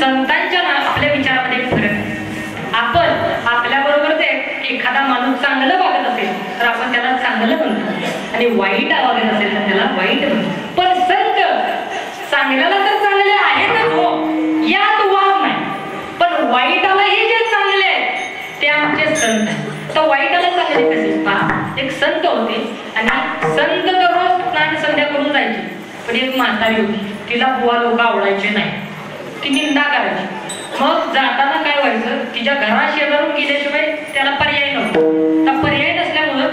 संतांच्या ना आपल्या विचारामध्ये फरक. आपण आपल्या बरोबर ते एखादा माणूस चांगलं वागत असेल तर आपण त्याला चांगलं म्हणतो. आणि वाईट वागत असेल तर त्याला वाईट म्हणतो. पण संत चांगल्याला तर चांगले आहेतच हो यात वाव नाही. पण वाईटालाही जे चांगले आहेत ते आमचे संत तर वाईटाला चांगले कसे? पहा एक संत होते आणि संत दररोज स्नान संध्या करून जायचे. पण एक म्हातारी होती तिला बुवा लोक आवडायचे नाही. ती निंदा करायची. मग जाताना काय व्हायचं तिच्या घरा शेजारून गेल्याशिवाय त्याला पर्याय नव्हता. त्या पर्याय नसल्यामुळं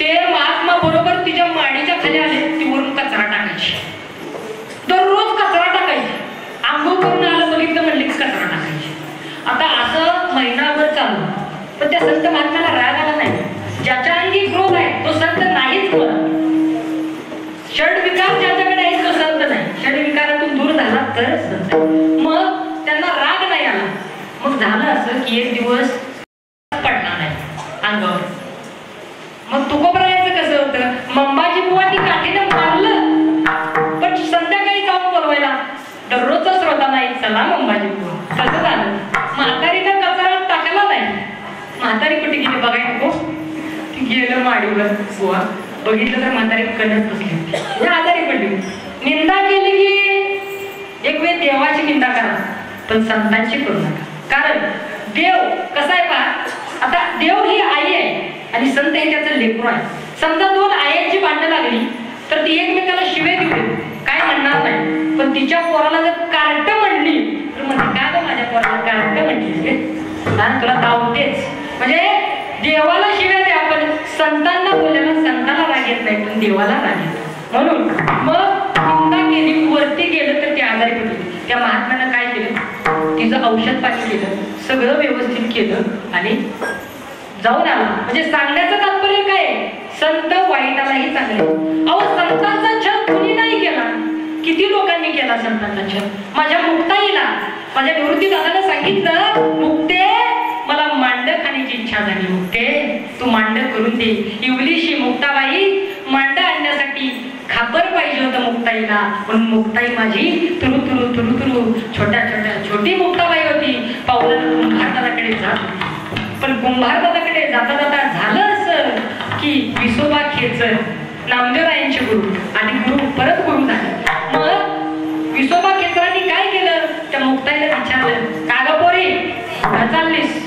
ते महात्मा बरोबर तिच्या माडीच्या खाली आले ती वरून कचरा टाकायची. दररोज कचरा टाकायची. आंघोळ करून आलं बघितलं म्हणले की कचरा टाकायची. आता असं महिनाभर चालू. पण त्या संत महात्म्याला राग असं की एक दिवस पडणार नाही. अंगावर. मग तुकोबरायचं कसं होतं? मंबाजी बुवानी काठीनं मारलं. पण संध्याकाळी जाऊन बोलवायला. दररोजचा श्रोता नाही. चला मंबाजी बुवा. कसं झालं. म्हातारीनं कचरा टाकला नाही. म्हातारी कुठे गेली बघाय नको. गेलं माडीवर बुवा. बघितलं तर म्हातारी कणत बसली. आजारी पडली. निंदा केली की एक वेळ देवाची निंदा करा. पण संतांची करू नका. कारण देव कसा आहे पहा? आता देव ही आई आहे आणि संत हे त्याचं लेकरू आहे. समजा दोन आयांची भांडणं लागली तर ती एकमेकाला शिवे देऊ काय म्हणणार नाही. पण तिच्या पोराला जर कार्ट म्हणली तर म्हणते काय गं माझ्या पोराला कार्ट म्हणली हा तुला धावतेच म्हणजे देवाला शिवे द्या आपण संतांना बोलायला संताला राग येत नाही पण देवाला राग येत म्हणून मग निंदा केली वरती गेलं तर ती आजारी पडली. त्या महात्म्यानं काय केलं? तिचं औषध पाणी केलं सगळं व्यवस्थित केलं आणि जाऊन आला. म्हणजे सांगण्याचं तात्पर्य काय? संत वाईटालाही चांगले. अहो संतांचा छळ कुणी नाही केला. किती लोकांनी केला संतांचा छळ माझ्या मुक्ताईला. माझ्या निवृत्ती दादाला सांगितलं मुक्ते मला मांड खाण्याची इच्छा झाली मुक्ते. तू मांड करून दे. इवलीशी मुक्ताबाई खापर पाहिजे होतं मुक्ताईला. पण मुक्ताई माझी तुरु तुरु तुरु तुरु छोट्या छोट्या छोटी मुक्ताबाई होती. पावलं कुंभारदादाकडे जात पण कुंभारदादाकडे जाता जाता झालं असं की विसोबा खेचर नामदेवरायांचे गुरु आणि गुरु परत गुरु झाले. मग विसोबा खेचरांनी काय केलं? त्या मुक्ताईला विचारलं का ग पोरी? का चाललीस?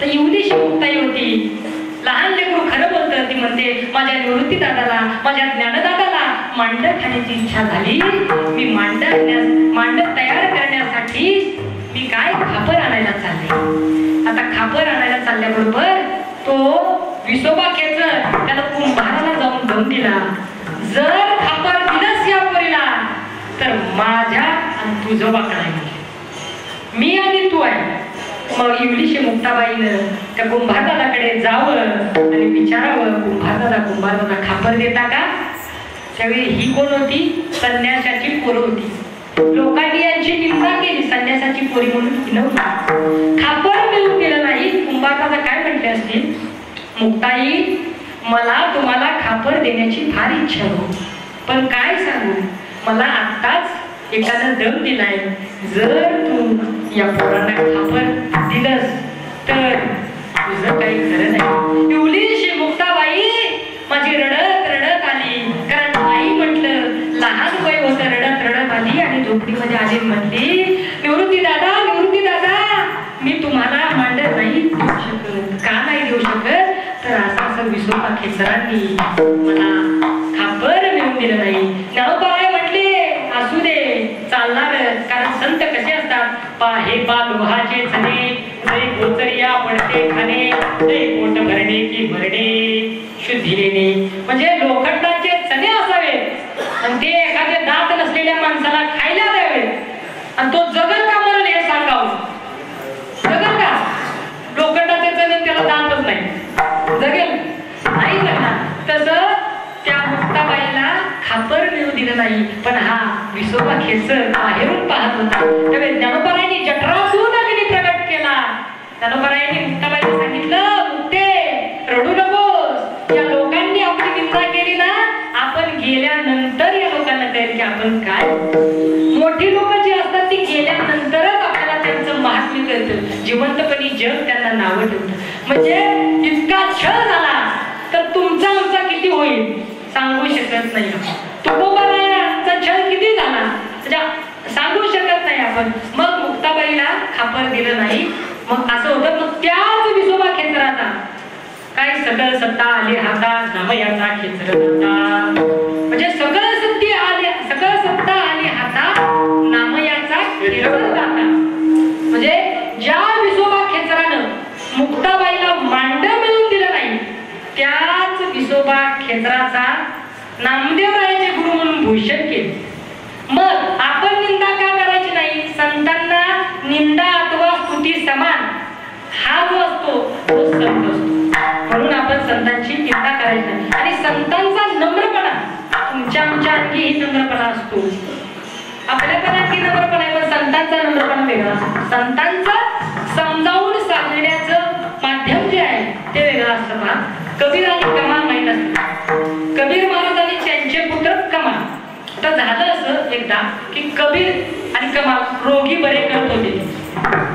तर एवढीशी मुक्ताई होती. लहान लेकरू खरं बोलतं. ती म्हणते माझ्या निवृत्ती दादाला माझ्या ज्ञानदादाला मांड खाण्याची इच्छा झाली मी मांड आणण्यास मांड तयार करण्यासाठी मी काय खापर आणायला चालले? आता खापर आणायला चालल्याबरोबर तो विसोबा खेच त्याला कुंभाराला जाऊन दम दिला. जर खापर दिलंस या पोरीला तर माझ्या आणि तुझं वाकडा मी आणि तू आहे. मग इंग्लिश मुक्ताबाईनं त्या कुंभारदादाकडे जावं आणि विचारावं कुंभारदादा कुंभारदादा खापर देता का? त्यावेळी ही कोण होती? संन्यासाची पोरं होती. लोकांनी यांची निंदा केली संन्यासाची पोरी म्हणून ही खापर मिळून दिलं नाही कुंभारदादा काय म्हटले असतील? मुक्ताई मला तुम्हाला खापर देण्याची फार इच्छा हो पण काय सांगू? मला आत्ताच एखादा दम दिलाय. जर तू या पोरांना खापर दिलंस तर तुझं काही खरं नाही. इंग्लिश झोपडीमध्ये आली आणि म्हणली निवृत्ती दादा निवृत्ती दादा मी तुम्हाला मांड नाही देऊ शकत का नाही देऊ शकत? तर असं असं विसोबा खेचरांनी मला खापर मिळून दिलं नाही. ज्ञानोबाराय म्हटले असू दे चालणार कारण संत कसे असतात? पा हे पा लोहाचे चणे जय गोचरिया पडते खाणे ते पोट भरणे की भरणे शुद्धीने म्हणजे लोक चणे असावेत आणि ते एखादे दात नसलेल्या माणसाला खायला द्यावेत आणि तो जगत का मरण हे सांगावं जगल का? लोखंडा त्याचं त्याला दातच नाही. जगेल? नाही जगणार. तसं त्या मुक्ताबाईला खापर मिळू दिलं नाही. पण हा विसोबा खेचर बाहेरून पाहत होता. त्यामुळे ज्ञानोबरायांनी जठरासून अग्नी प्रकट केला. ज्ञानोबरायांनी मुक्ताबाईला सांगितलं मुक्ते रडू नकोस. या लोकांनी आपली निंदा केली ना आपण गेल्यानंतर या लोकांना तयार की आपण काय मोठी लोक जी असतात ती गेल्यानंतरच आपल्याला करतं जिवंतपणी जग त्यांना नावं ठेवतं. म्हणजे इतका छळ झाला तर तुमचा आमचा किती होईल? सांगू शकत नाही तुकोबारायांचा छळ किती झाला? म्हणजे सांगू शकत नाही आपण. मग मुक्ताबाईला खापर दिलं नाही. मग असं होतं मग त्याच विसोबा खेचराचा. काय सकल सत्ता आली हाता नमयाचा खेचर म्हणजे सगळ त्याच विसोबा खेचराचा नामदेवरायाचे गुरु म्हणून भूषण केले. मग आपण निंदा का करायची नाही? संतांना निंदा अथवा स्तुती समान हा जो असतो तो संत असतो. म्हणून आपण संतांची निंदा करायची नाही. आणि संतांचा नम्रपणा तुमच्या आमच्या आणखीही नम्रपणा असतो. आपल्या पण आणखी नम्रपणा आहे पण संतांचा नम्रपणा वेगळा असतो. संतांचा समजावून सांगण्याचं माध्यम जे आहे ते वेगळं असतं. पहा कबीर आणि कमाल माहीत कबीर कबीर आणि त्यांचे पुत्र कमाल. तर झालं असं एकदा की कबीर आणि कमाल रोगी बरे करत होते.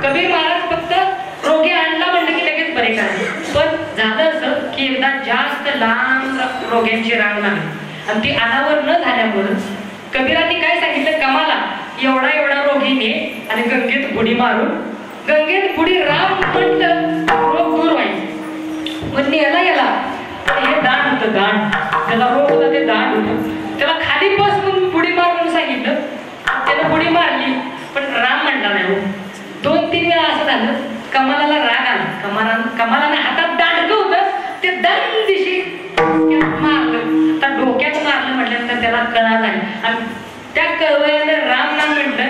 कबीर महाराज फक्त रोगी आणला म्हणलं की लगेच बरे करायचे पण झालं असं की एकदा जास्त लांब रोग्यांची रांग लागली. आणि ती अनावर न झाल्यामुळं कबीरांनी काय सांगितलं? कमाला एवढा एवढा रोगी ने आणि गंगेत बुडी मारून गंगेत बुडी राम म्हणलं रोग दूर व्हायचे. पण नेला याला होतं दांड त्याला रोग होता ते दांड होतं त्याला खाली बस म्हणून बुडी मार म्हणून सांगितलं. त्यानं बुडी मारली. पण राम म्हणला नाही हो. दोन तीन वेळा असं झालं. कमालाला राग आला. कमाला कमालाने हातात दांडकं होतं ते दन दिशी मारलं. तर डोक्यात मारलं म्हटल्यानंतर त्याला कळा झाली. आणि त्या कळवयाने राम नाम म्हटलं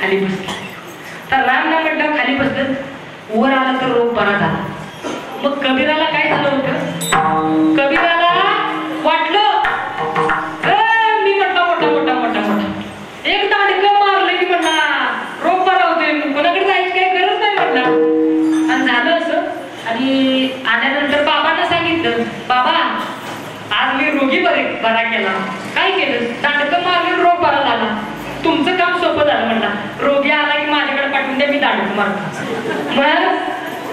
खाली बसलं तर राम नाम म्हटलं खाली बसलं वर आला तर रोग बरा झाला. मग कबीराला बरा केला. काय केलं? दांडकं मारून रोग बरा झाला. तुमचं काम सोपं झालं म्हणला. रोगी आला की माझ्याकडे पाठवून द्या मी दांडकं मारतो मग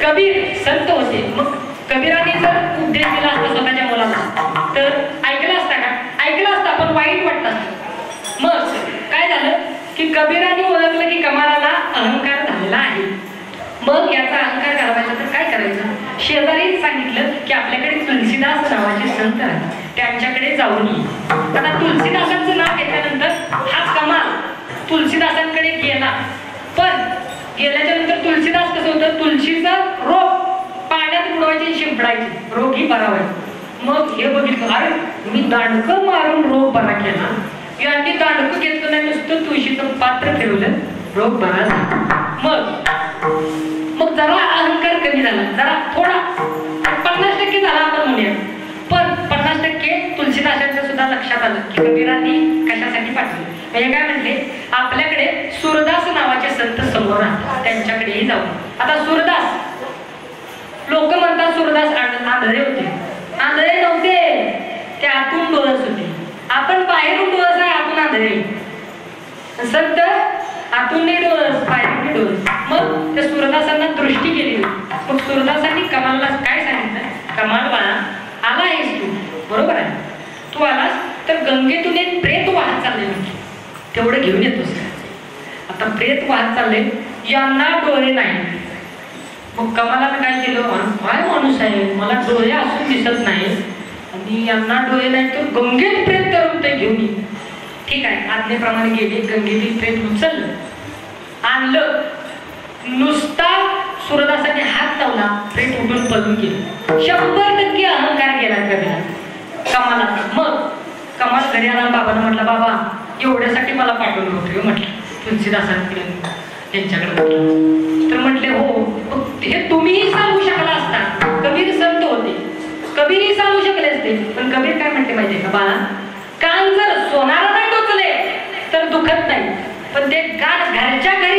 कबीर संत होते. मग कबीराने जर उपदेश दिला असता स्वतःच्या मुलाला. तर ऐकलं असता का? ऐकलं असता पण वाईट वाटतात मग काय झालं? की कबीराने ओळखलं की कमालाला अहंकार झालेला आहे. मग याचा अहंकार करावायचा तर काय करायचं? शेजारीच सांगितलं की आपल्याकडे तुलसीदास नावाचे संत आहेत. त्यांच्याकडे जाऊन ये. आता तुलसीदासांचं नाव घेतल्यानंतर हाच कमाल. तुलसीदासांकडे गेला. पण गेल्याच्यानंतर तुलसीदास कसं होतं? तुलसीचा रोग पाण्यात बुडवायचे शिंपडायचे. रोग ही बरा व्हायचे मग हे बघितलं अरे मी दांडकं मारून रोग बरा केला. यांनी दांडकं घेतलं नाही नुसतं तुळशीचं पात्र फिरवलं. रोग बरा झाला. मग मग जरा अहंकार कमी झाला. जरा थोडा. पन्नास टक्के झाला आपण म्हणूया. लक्षात आलं की कबीरांनी कशासाठी पाठवलं? म्हणजे काय म्हणले? आपल्याकडे सुरदास नावाचे संत समोर राहतात. त्यांच्याकडेही जाऊ आता सुरदास. लोक म्हणतात सुरदास आंधळे होते. आंधळे नव्हते. ते आतून डोळस होते. आपण बाहेरून डोळस आहे आतून आंधळे. संत आतून नाही डोळस बाहेरून डोळस. मग त्या सुरदासांना दृष्टी केली होती. मग सुरदासांनी कमालला काय सांगितलं? कमाल बाळा आला आहेस तू. बरोबर आहे. तू आलास? तर गंगेतून एक प्रेत वाहत चालले म्हणजे तेवढं घेऊन येतोस आता प्रेत वाहत चालले यांना डोळे नाही. मग कमालानं काय केलं? काय माणूस आहे? मला डोळे असून दिसत नाही. आणि यांना डोळे नाही तर गंगेत प्रेत करून घेऊन ये. ठीक आहे आज्ञेप्रमाणे गेले गंगेतील प्रेत उचललं. आणलं. नुसता सूर्यदासाने हात लावला प्रेत उठून पळून गेले. शंभर टक्के अहंकार गेला कधी कमाला मग कमाल बाबानं म्हटलं बाबा एवढ्यासाठी मला पाठवलं होतं म्हटलं तुलसीदासांकडे यांच्याकडे तर म्हटले हो हे तुम्हीही सांगू शकला असता. कबीर संत होते. कबीरही सांगू शकले असते. पण कबीर काय म्हणते माहितीये का बाळा? कान जर सोनारा नाही टोचले तर दुखत नाही. पण ते कान घरच्या घरी